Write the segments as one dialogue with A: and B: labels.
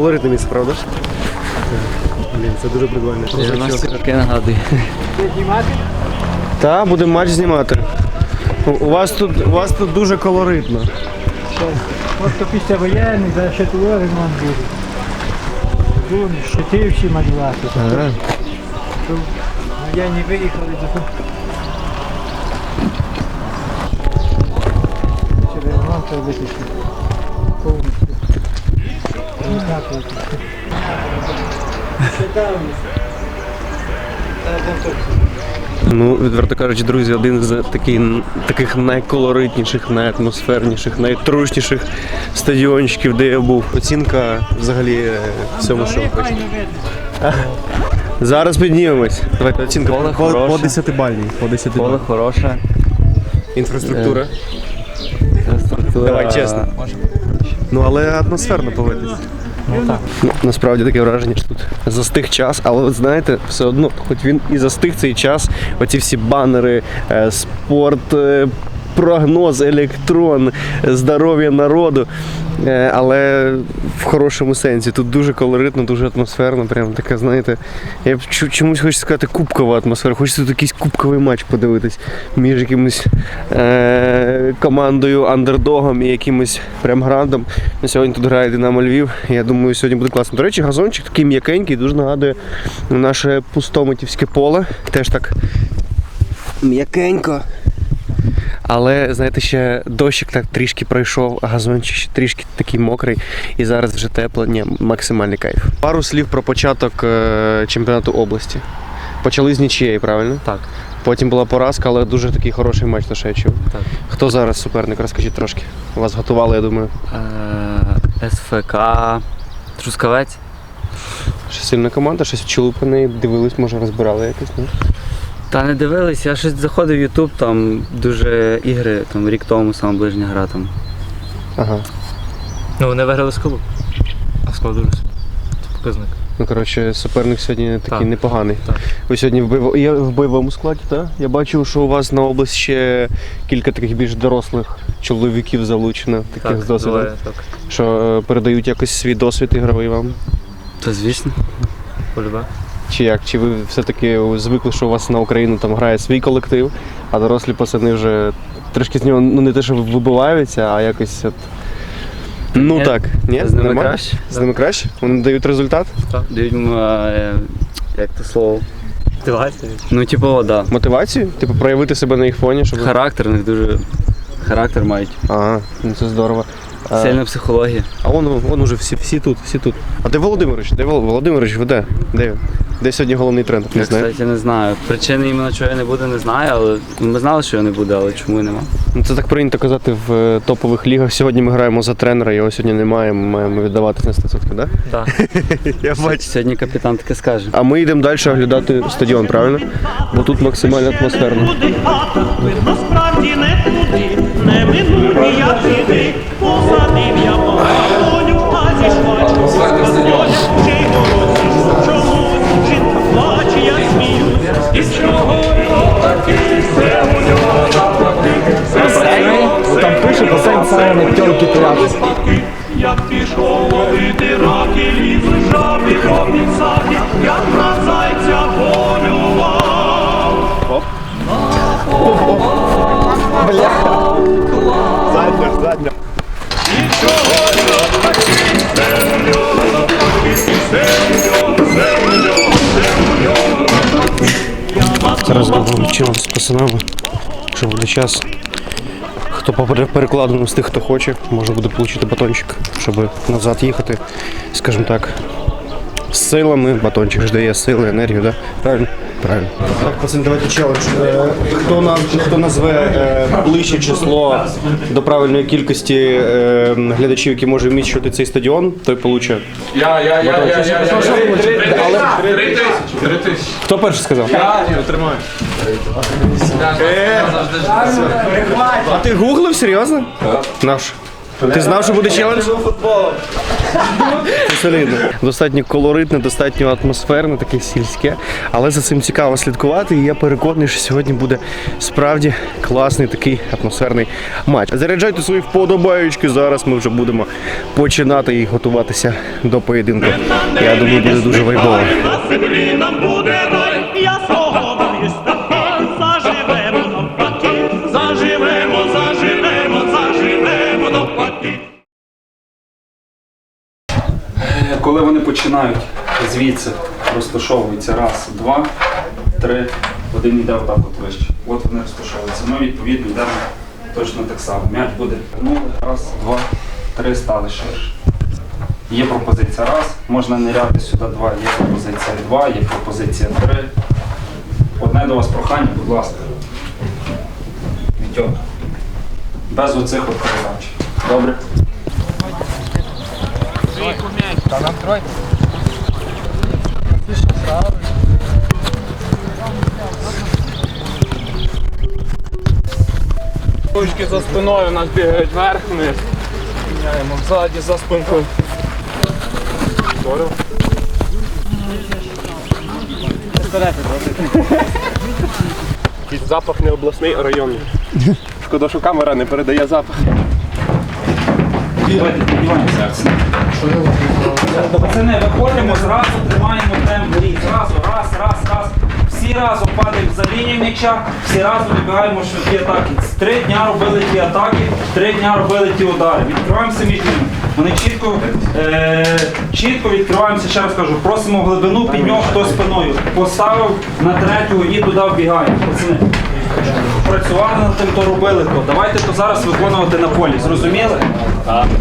A: Колоритне місце, правда? Блін, це дуже прикольно.
B: Таке нагадує.
A: Так, будемо матч знімати. У, у вас тут у вас тут дуже колоритно.
C: Просто після воєнних, за ще того ремонт буде. Тут щити всі малювати.
A: Ага.
C: Воєнні виїхали до Ще ремонт витишити. Повністю. Ну.
A: Ну, відверто кажучи, друзі, один з таких, таких найколоритніших, найатмосферніших, найтрушніших стадіончиків, де я був. Оцінка взагалі е, всьому, що. Зараз піднімемось. Давайте оцінка
B: Поле
A: по, по 10 бальній. По 10
B: Поле хороше.
A: Інфраструктура.
B: Інфраструктура.
A: Давай, чесно. Ну, але атмосферно поводиться. Ну, насправді таке враження, що тут застиг час, але от знаєте, все одно, хоч він і застиг цей час, оці всі банери, е, спорт, е, прогноз, електрон, здоров'я народу. Е, Але в хорошому сенсі. Тут дуже колоритно, дуже атмосферно. Прям таке, знаєте, я чомусь хочу сказати кубкова атмосфера. Хочеться тут якийсь кубковий матч подивитись між якимось е- командою, андердогом і якимось прям грандом. Сьогодні тут грає Динамо Львів. Я думаю, сьогодні буде класно. До речі, газончик такий м'якенький, дуже нагадує наше пустомитівське поле. Теж так м'якенько. Але знаєте, ще дощик так трішки пройшов, а газончик ще трішки такий мокрий, і зараз вже тепло. Ні, максимальний кайф. Пару слів про початок е, чемпіонату області. Почали з нічієї, правильно?
B: Так.
A: Потім була поразка, але дуже такий хороший матч, то що я чув.
B: Так.
A: Хто зараз суперник? Розкажіть трошки. Вас готували, я думаю.
B: Е, СФК. Трускавець.
A: Що сильна команда, щось по неї, дивились, може розбирали якось. Ні?
B: Та не дивились, я щось заходив в Ютуб, там дуже ігри, там рік тому саме ближня гра там.
A: Ага.
D: Ну, вони виграли з клубу. А склад дуже. Це показник.
A: Ну, коротше, суперник сьогодні такий
D: Так.
A: непоганий.
D: Так.
A: Ви сьогодні в, бойово... я в бойовому складі, так? Я бачив, що у вас на область ще кілька таких більш дорослих чоловіків залучено, таких з досвідом.
D: двоє, так.
A: Що е, передають якось свій досвід ігровий вам?
B: То звісно.
D: Полюбе.
A: Чи як? Чи ви все-таки звикли, що у вас на Україну там грає свій колектив, а дорослі пацани вже трішки з нього ну не те, що вибиваються, а якось от. Ну
B: Ні,
A: так, ні?
B: з ними
A: Нормально?
B: краще.
A: З ними краще? Вони дають результат?
B: Дають м, е, як то слово.
D: Мотивація.
B: Ну, типу, о, да.
A: Мотивацію? Типу проявити себе на їх фоні, щоб.
B: Характер у них дуже. Характер мають.
A: Ага, ну це здорово. А,
B: Сильна психологія.
A: а вон, вон уже всі, всі тут, всі тут. А де Володимирович? Де Вол- Володимирович, ви де? Де він? Де сьогодні головний тренер? Не
B: Я,
A: знаю.
B: кстати, не знаю. Причини іменно чого я не буде, не знаю, але ми знали, що його не буде, але чому і нема.
A: Ну, це так прийнято казати в е, топових лігах. Сьогодні ми граємо за тренера, його сьогодні немає, ми маємо віддавати на 100%, так?
D: Так.
A: Я
B: Сьогодні капітан таке скаже.
A: А ми йдемо далі оглядати стадіон, правильно? Бо тут максимально атмосферно.
E: Насправді не туди, не минулі я піди, посадив я
C: Басейн саме тьомки пирати.
E: Як пішов ловити раки, лізли жаби, хопі саки, як на зайця полював.
A: Зараз будемо вчимо з пацанами, що буде час. Хто по пере- перекладеному з тих, хто хоче, може буде отримати батончик, щоб назад їхати, скажімо так. З силами, батончик ж дає сили, енергію, да? Правильно? Правильно. Так, пацани, давайте челендж. Е, Хто, нам, хто назве е, ближче число до правильної кількості е, глядачів, які може вміщувати цей стадіон, той получить.
F: Я, я, я, я, я, я. Три тисячі, три тисячі.
A: Хто перший сказав? А ти гуглив серйозно? Наш. Ти знав, що буде челендж? Це солідно. Достатньо колоритне, достатньо атмосферне, таке сільське, але за цим цікаво слідкувати. І я переконаний, що сьогодні буде справді класний такий атмосферний матч. Заряджайте свої вподобаючки. Зараз ми вже будемо починати і готуватися до поєдинку. Я думаю, буде дуже вайбово.
B: Коли вони починають звідси розташовуються раз, два, три, один йде отак от вище. От вони розташовуються. Ми відповідно йдемо точно так само. М'яч буде вернули, раз, два, три, стали ширше. Є пропозиція раз, можна ниряти сюди два, є пропозиція два, є пропозиція три. Одне до вас прохання, будь ласка. Вітьок. Без оцих от передач. Добре?
F: Ручки за спиною у нас бігають вверх-вниз. Міняємо ззаді за спинкою. Здорово. Якийсь запах не обласний, а районний. Шкода, що камера не передає запах.
B: Давайте піднімаємося. Пацани, виходимо, зразу тримаємо темп грі. Зразу, раз, раз, раз. Всі разом падаємо за лінію м'яча, всі разом вибігаємо швидкі атаки. Три дня робили ті атаки, три дня робили ті удари. Відкриваємося між ними. Вони чітко, е, чітко відкриваємося, ще раз кажу, просимо глибину, під нього хто спиною. Поставив на третю і туди. Пацани. Працювали над тим, то робили то. Давайте то зараз виконувати на полі. Зрозуміли?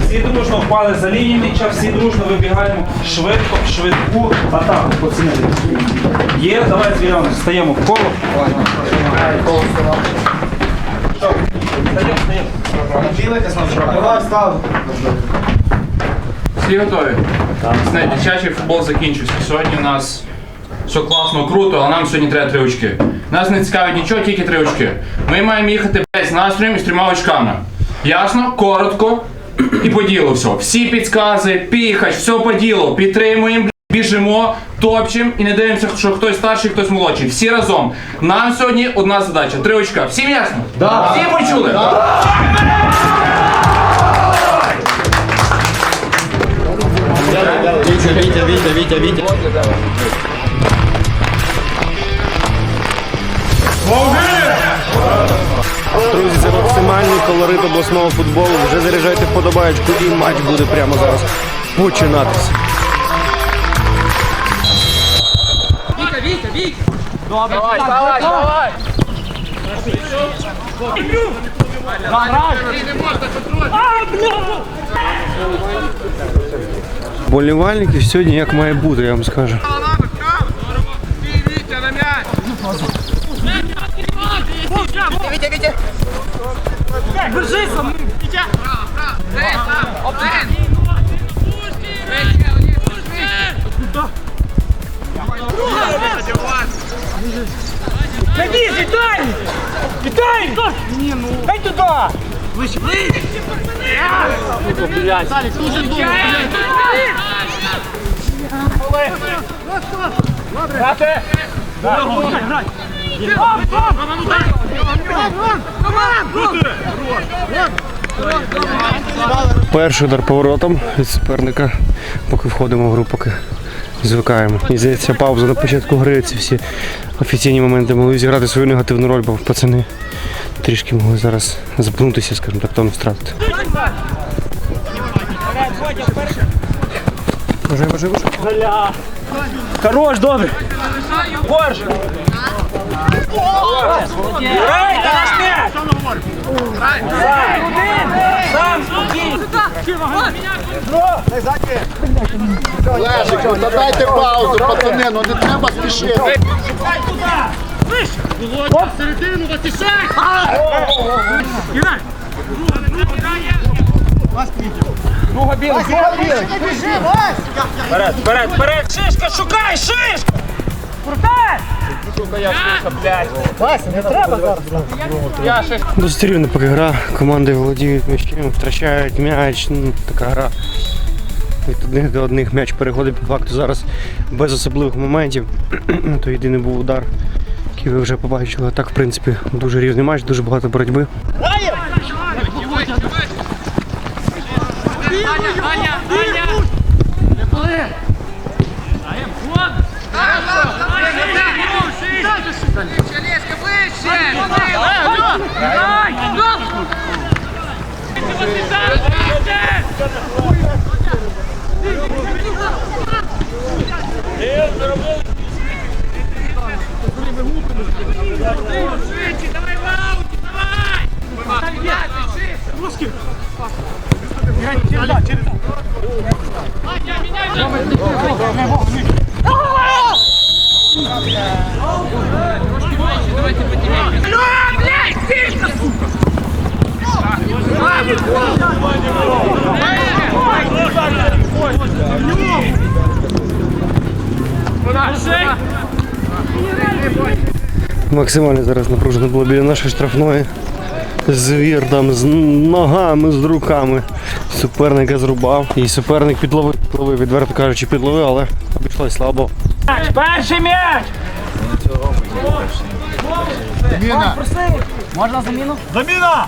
B: Всі дружно впали за лінію м'яча, всі дружно вибігаємо швидко, в швидку атаку. Пацани. Є, давай звіряємо, стаємо в коло. Що? Стаємо, стаємо.
F: Всі готові? Дитячий футбол закінчився. Сьогодні у нас все класно, круто, але нам сьогодні треба три очки. Нас не цікавить нічого, тільки три очки. Ми маємо їхати блядь, з настроєм і з трьома очками. Ясно? Коротко і по ділу все. Всі підкази, піхач, все по ділу. Підтримуємо, біжимо, топчемо і не дивимося, що хтось старший, хтось молодший. Всі разом. Нам сьогодні одна задача. Три очка. Всім ясно? Да. Всі почули?
A: Друзі, це максимальний колорит обласного футболу. Вже заряджайте вподобаючку і матч буде прямо зараз починатися. Болівальників сьогодні як має бути, я вам скажу.
C: Садись, Віталій! Віталій! Ні, ну. Дай туди! Вище, вище! Блядь. Дуже довго. Грати! Грай!
A: Перший удар поворотом від суперника, поки входимо в гру, поки звикаємо. Мені здається, пауза на початку гри, ці всі офіційні моменти могли зіграти свою негативну роль, бо пацани трішки могли зараз запнутися, скажімо так, тонус втратити.
C: Хорош, добре! Борж! Грай, та наш м'яч! Сам, спокійно!
G: Лежик, та дайте паузу, пацани, ну не треба спішити.
C: Вперед, вперед, вперед! Шишка, шукай, шишка! Крутай!
A: Досить рівна поки гра. Команди володіють м'ячем, втрачають м'яч. Ну, така гра. Від одних до одних м'яч переходить по факту зараз без особливих моментів. То єдиний був удар, який ви вже побачили. А так, в принципі, дуже рівний матч, дуже багато боротьби. Максимально зараз напружено було біля нашої штрафної. Звір там з ногами, з руками. Суперника зрубав. І суперник підловив, підловив, відверто кажучи, підловив, але обійшлось слабо.
C: Перший м'яч!
G: Міна.
C: Заміна!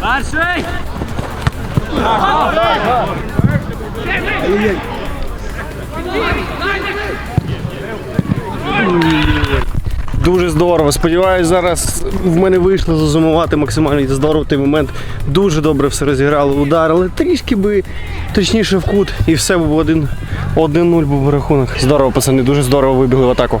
C: Перший!
A: Дуже здорово. Сподіваюсь, зараз в мене вийшло зазумувати максимально здорово той момент. Дуже добре все розіграли, ударили. Трішки би точніше в кут, і все був один 1-0 був рахунок. Здорово, пацани, дуже здорово вибігли в атаку.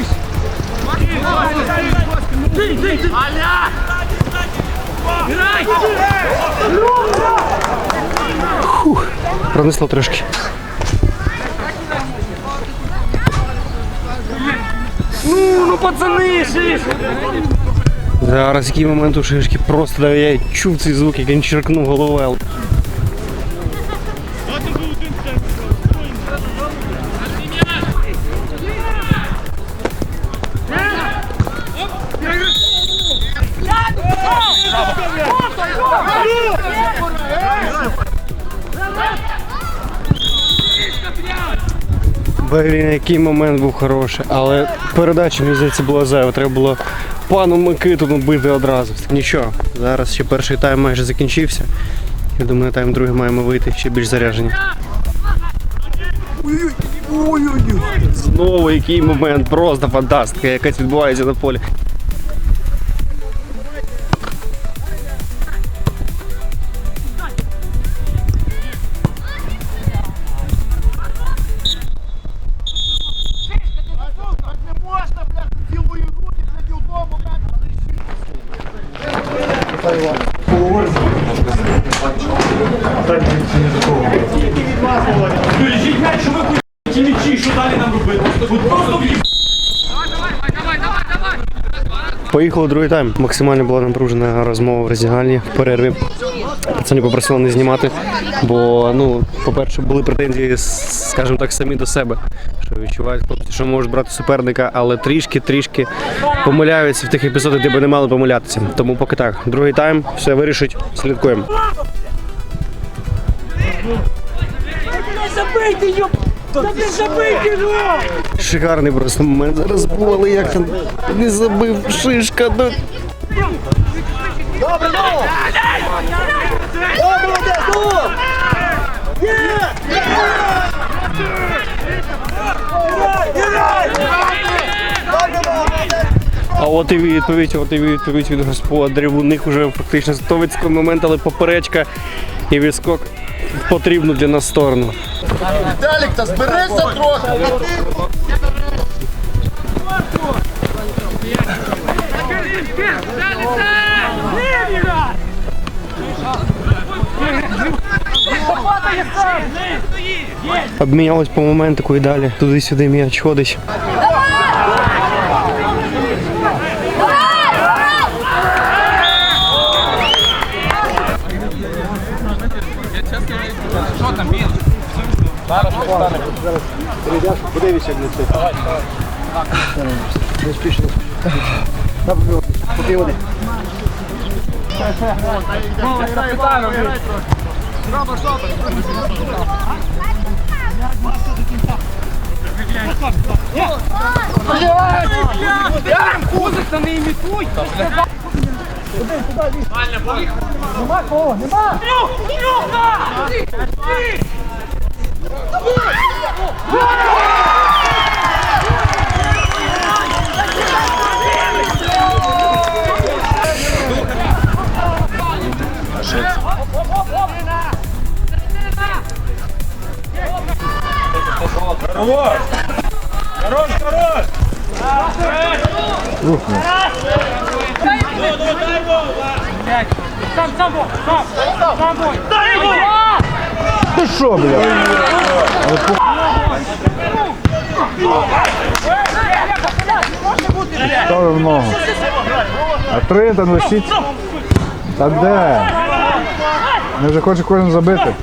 A: Ой-ой-ой. Фух, Пронесло трошки. Ну, ну пацани, Зараз який момент у шишки просто я чув цей звук, як він черкнув головою. Блін, який момент був хороший, але передача, мені здається, була зайва. Треба було пану Микиту бити одразу. Нічого, зараз ще перший тайм майже закінчився. Я думаю, на тайм другий маємо вийти ще більш заряжені. Ой-ой-ой! Знову який момент, просто фантастика, якась відбувається на полі. Поїхали другий тайм. Максимально була напружена розмова в роздягальні в перерві. Пацани попросили не знімати, бо ну, по-перше, були претензії, скажімо так, самі до себе. Що відчувають хлопці, що можуть брати суперника, але трішки-трішки помиляються в тих епізодах, де би не мали помилятися. Тому поки так. Другий тайм, все вирішить, слідкуємо. Шикарний просто момент зараз був, але як там не забив шишка. Добре, ну! Добре, Добре, ну! а от і відповідь, от і відповідь від господарів. У них вже фактично готовий момент, але поперечка і відскок в потрібну для нас сторону.
G: Віталік, та зберися трохи.
A: Обмінялись по моментику і далі. Туди-сюди м'яч ходить. прийдеш, подивися, як летить. Давай, давай. Не спіши, не спіши. Поки вони. Капітаном. Роба, жопа. Кузик на не імітуй! Куди, куди, Нема кого, нема! Трюх! Трюха! Хорош! Хорош, хорош!
H: Ух, Дай его! Сам, сам, сам! Сам бой! Дай его! Ставив ногу. А три там лишіть. Та де? Не вже хоче кожен забити.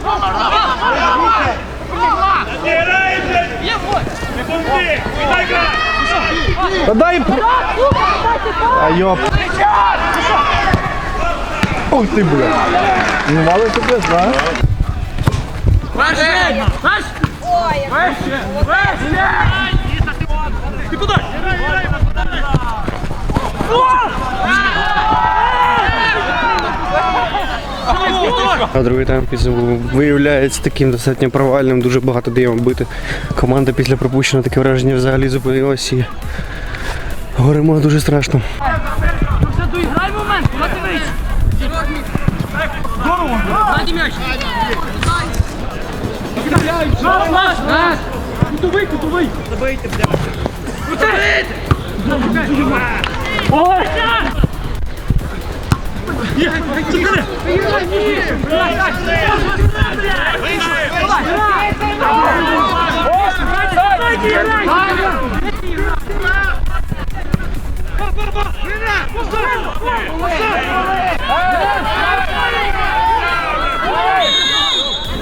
H: Та дай. А йоп. Ух ти, бля. Ну, мало тебе, знаєш?
A: А другий тайм після виявляється таким достатньо провальним, дуже багато даємо бити. Команда після пропущеного таке враження взагалі зупинилась і горимо дуже страшно.
I: Доіграй момент, куди ти вийшов? Ззаді м'яч. Наш, наш. Кутовий, кутовий. Забийте, блядь. Забийте. Ой!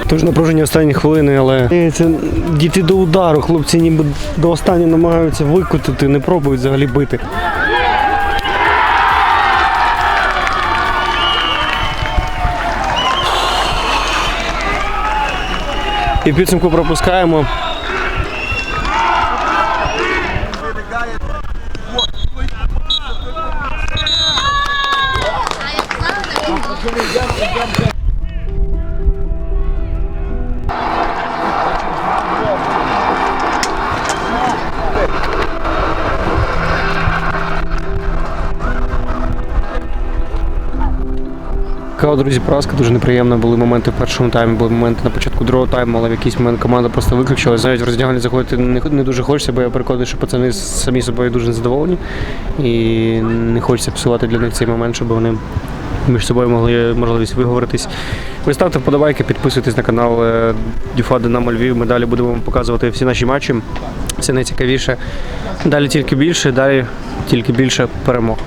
A: Тож напруження останні хвилини, але це діти до удару. Хлопці ніби до останнього намагаються викотити, не пробують взагалі бити. І підсумку пропускаємо. Така, друзі, поразка дуже неприємна. Були моменти в першому таймі, були моменти на початку другого тайму, але в якийсь момент команда просто виключилась. Навіть в роздягальні заходити не, не дуже хочеться, бо я переконаний, що пацани самі собою дуже незадоволені. І не хочеться псувати для них цей момент, щоб вони між собою могли можливість виговоритись. Ви ставте вподобайки, підписуйтесь на канал е, Дюфа Динамо Львів. Ми далі будемо вам показувати всі наші матчі. Все найцікавіше. Далі тільки більше, далі тільки більше перемог.